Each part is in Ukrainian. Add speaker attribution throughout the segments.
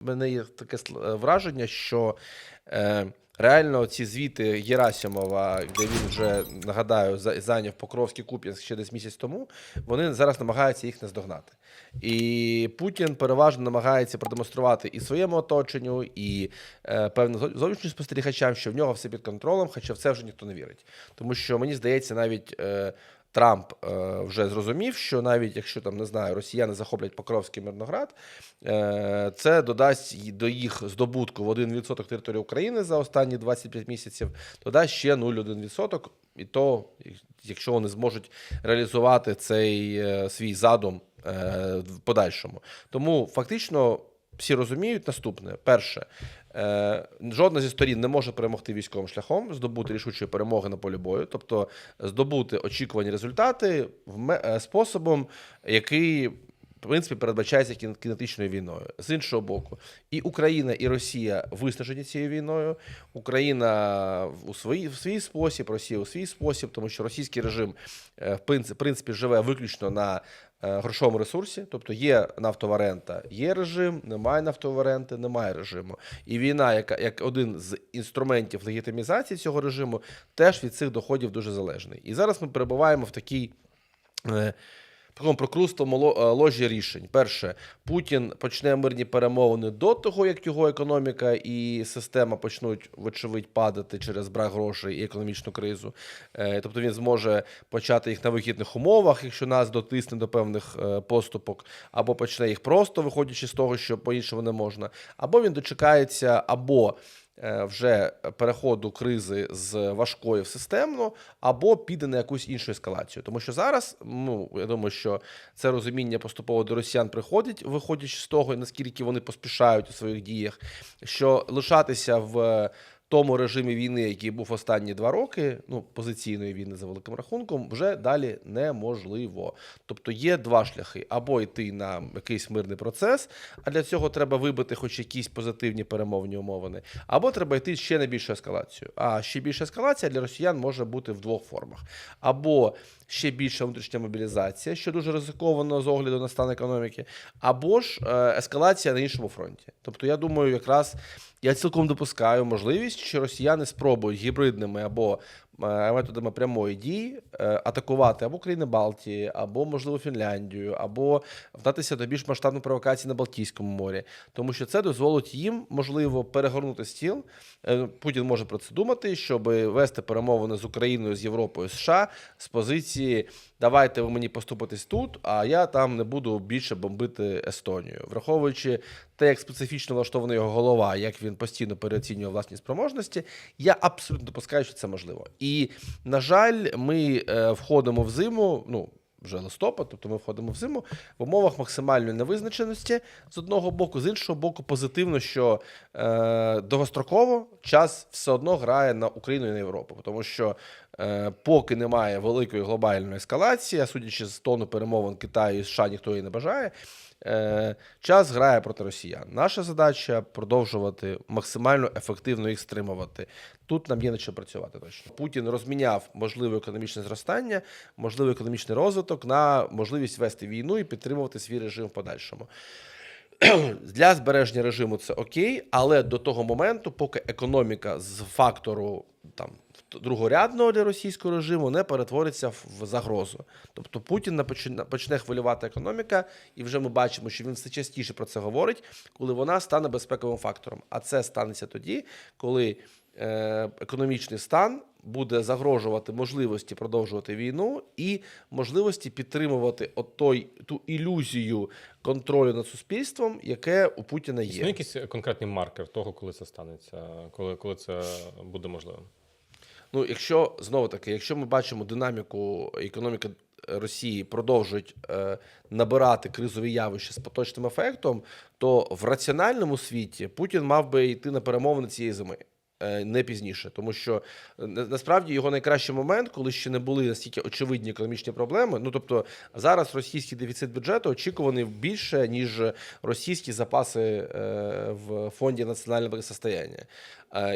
Speaker 1: мене є таке е, враження, що е, реально ці звіти Герасимова, де він вже нагадаю, зайняв Покровський Куп'янськ ще десь місяць тому, вони зараз намагаються їх наздогнати. І Путін переважно намагається продемонструвати і своєму оточенню, і е, певно зов- зовнішнім спостерігачам, що в нього все під контролем, хоча в це вже ніхто не вірить. Тому що мені здається, навіть. Е, Трамп е, вже зрозумів, що навіть якщо там не знаю, росіяни захоплять Покровський Мирноград, е, це додасть до їх здобутку в 1% території України за останні 25 місяців, додасть ще 0,1%. І то, якщо вони зможуть реалізувати цей е, свій задум е, в подальшому. Тому фактично всі розуміють наступне: перше, жодна зі сторін не може перемогти військовим шляхом, здобути рішучої перемоги на полі бою, тобто здобути очікувані результати е, способом, який. В принципі, передбачається кінетичною війною. З іншого боку, і Україна, і Росія виснажені цією війною. Україна у свій, в свій спосіб, Росія у свій спосіб, тому що російський режим е, в принципі, живе виключно на е, грошовому ресурсі, тобто є нафтова рента, є режим, немає нафтової ренти, немає режиму. І війна, яка як один з інструментів легітимізації цього режиму, теж від цих доходів дуже залежний. І зараз ми перебуваємо в такій. Такому прокрустому е, ложі рішень. Перше, Путін почне мирні перемовини до того, як його економіка і система почнуть, вочевидь, падати через брак грошей і економічну кризу. Е, Тобто він зможе почати їх на вигідних умовах, якщо нас дотисне до певних е, поступок, або почне їх просто виходячи з того, що по-іншому не можна, або він дочекається, або вже переходу кризи з важкої в системну, або піде на якусь іншу ескалацію. Тому що зараз, ну я думаю, що це розуміння поступово до росіян приходить, виходячи з того, наскільки вони поспішають у своїх діях, що лишатися в тому режимі війни, який був останні два роки, ну позиційної війни за великим рахунком, вже далі неможливо. Тобто є два шляхи: або йти на якийсь мирний процес, а для цього треба вибити хоч якісь позитивні перемовні умовини, або треба йти ще на більшу ескалацію. А ще більша ескалація для росіян може бути в двох формах: або ще більша внутрішня мобілізація, що дуже ризиковано з огляду на стан економіки, або ж е, ескалація на іншому фронті. Тобто, я думаю, якраз я цілком допускаю можливість, що росіяни спробують гібридними або методами прямої дії е, атакувати або країни Балтії, або можливо Фінляндію, або вдатися до більш масштабної провокації на Балтійському морі, тому що це дозволить їм можливо перегорнути стіл. Е, Путін може про це думати, щоб вести перемовини з Україною, з Європою, США з позиції давайте ви мені поступитесь тут, а я там не буду більше бомбити Естонію, враховуючи те, як специфічно влаштована його голова, як він постійно переоцінює власні спроможності, я абсолютно допускаю, що це можливо. І на жаль, ми е, входимо в зиму. Ну вже листопад, тобто ми входимо в зиму в умовах максимальної невизначеності з одного боку, з іншого боку, позитивно, що е, довгостроково час все одно грає на Україну і на Європу, тому що поки немає великої глобальної ескалації, судячи з тону перемовин Китаю і США, ніхто її не бажає. Е, час грає проти росіян. Наша задача продовжувати максимально ефективно їх стримувати. Тут нам є над чим працювати точно. Путін розміняв можливе економічне зростання, можливий економічний розвиток на можливість вести війну і підтримувати свій режим в подальшому. Для збереження режиму це окей, але до того моменту, поки економіка з фактору там другорядного для російського режиму не перетвориться в загрозу. Тобто Путін почне хвилювати економіка, і вже ми бачимо, що він все частіше про це говорить, коли вона стане безпековим фактором. А це станеться тоді, коли е, економічний стан буде загрожувати можливості продовжувати війну і можливості підтримувати от той ту ілюзію контролю над суспільством, яке у Путіна
Speaker 2: Існує
Speaker 1: є.
Speaker 2: якийсь конкретний маркер того, коли це станеться, коли, коли це буде можливим?
Speaker 1: Ну, якщо знову таки, якщо ми бачимо динаміку економіки Росії продовжують е, набирати кризові явища з поточним ефектом, то в раціональному світі Путін мав би йти на перемовини цієї зими. Е, Не пізніше, тому що е, насправді його найкращий момент, коли ще не були настільки очевидні економічні проблеми. Ну тобто зараз російський дефіцит бюджету очікуваний більше ніж російські запаси е, в фонді національного благосостояння.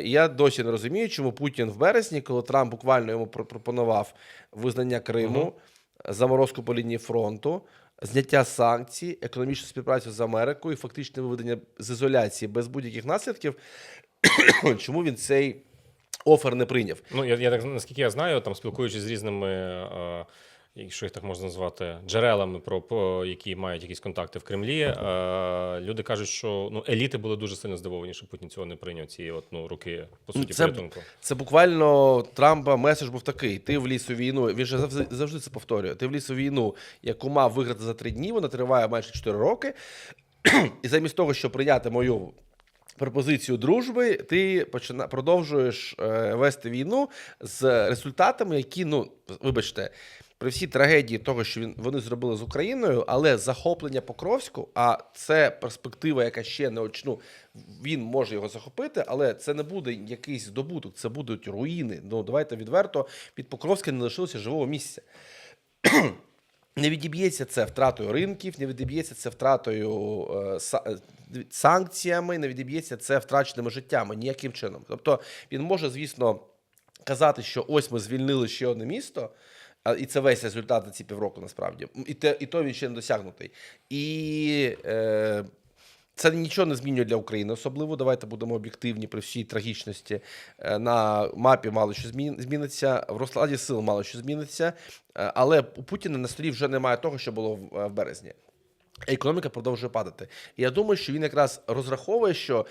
Speaker 1: І я досі не розумію, чому Путін в березні, коли Трамп буквально йому про- пропонував визнання Криму, заморозку по лінії фронту, зняття санкцій, економічну співпрацю з Америкою, фактичне виведення з ізоляції без будь-яких наслідків. Чому він цей офер не прийняв?
Speaker 2: Ну, я, я так наскільки я знаю, там спілкуючись з різними, е, якщо їх так можна назвати, джерелами, про, які мають якісь контакти в Кремлі, е, люди кажуть, що ну, еліти були дуже сильно здивовані, що Путін цього не прийняв, ці от, ну, руки, по суті,
Speaker 1: Це-
Speaker 2: порятунку.
Speaker 1: Це буквально Трампа меседж був такий: ти вліз у війну. Він же завжди, завжди це повторює. Ти вліз у війну, яку мав виграти за три дні. Вона триває майже 4 роки. І замість того, щоб прийняти мою пропозицію дружби, ти почина, продовжуєш е, вести війну з результатами, які, ну, вибачте. При всій трагедії того, що він вони зробили з Україною, але захоплення Покровську, а це перспектива, яка ще не очну. Він може його захопити, але це не буде якийсь здобуток, це будуть руїни. Ну давайте відверто під Покровським не лишилося живого місця. Не відіб'ється це втратою ринків, не відіб'ється це втратою е, е, санкціями, не відіб'ється це втраченими життями ніяким чином. Тобто він може, звісно, казати, що ось ми звільнили ще одне місто, і це весь результат за ці півроку насправді. І, те, і то він ще не досягнутий. І е, це нічого не змінює для України, особливо. Давайте будемо об'єктивні при всій трагічності. Е, На мапі мало що змін- зміниться, в розкладі сил мало що зміниться. Е, Але у Путіна на столі вже немає того, що було в, е, в березні. Економіка продовжує падати. Я думаю, що він якраз розраховує, що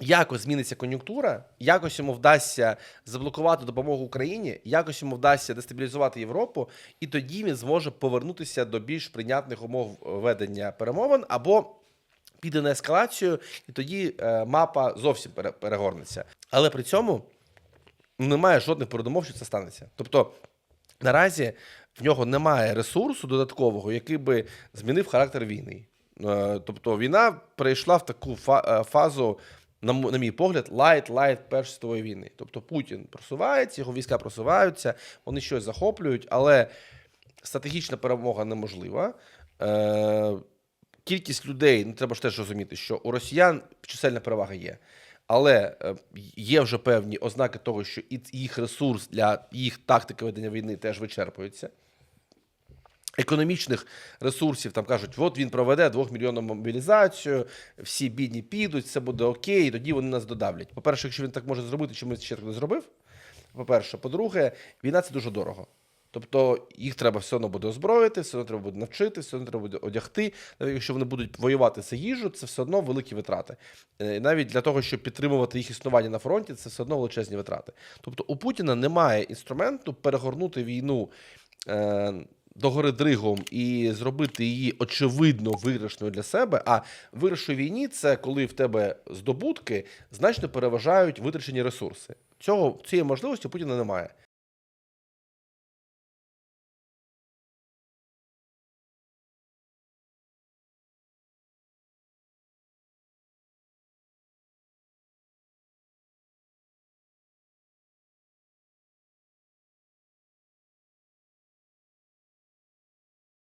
Speaker 1: якось зміниться кон'юнктура, якось йому вдасться заблокувати допомогу Україні, якось йому вдасться дестабілізувати Європу, і тоді він зможе повернутися до більш прийнятних умов ведення перемовин або піде на ескалацію, і тоді е, мапа зовсім перегорнеться. Але при цьому немає жодних передумов, що це станеться. Тобто наразі в нього немає ресурсу додаткового, який би змінив характер війни. Е, Тобто війна перейшла в таку е, фазу, на, на мій погляд, лайт-лайт Першої світової війни. Тобто Путін просувається, його війська просуваються, вони щось захоплюють, але стратегічна перемога неможлива. Кількість людей, ну треба ж теж розуміти, що у росіян чисельна перевага є. Але е, є вже певні ознаки того, що їх ресурс для їх тактики ведення війни теж вичерпується. Економічних ресурсів там кажуть, от він проведе двохмільйонну мобілізацію, всі бідні підуть, все буде окей, і тоді вони нас додавлять. По-перше, якщо він так може зробити, чому він ще так не зробив? По-перше, по-друге, війна це дуже дорого. Тобто їх треба все одно буде озброїти, все одно треба буде навчити, все одно треба буде одягти. Навіть якщо вони будуть воювати за їжу, це все одно великі витрати. Е, Навіть для того, щоб підтримувати їх існування на фронті, це все одно величезні витрати. Тобто у Путіна немає інструменту перегорнути війну е, догори дригом і зробити її очевидно виграшною для себе. А виграш війні це коли в тебе здобутки значно переважають витрачені ресурси. Цього цієї можливості у Путіна немає.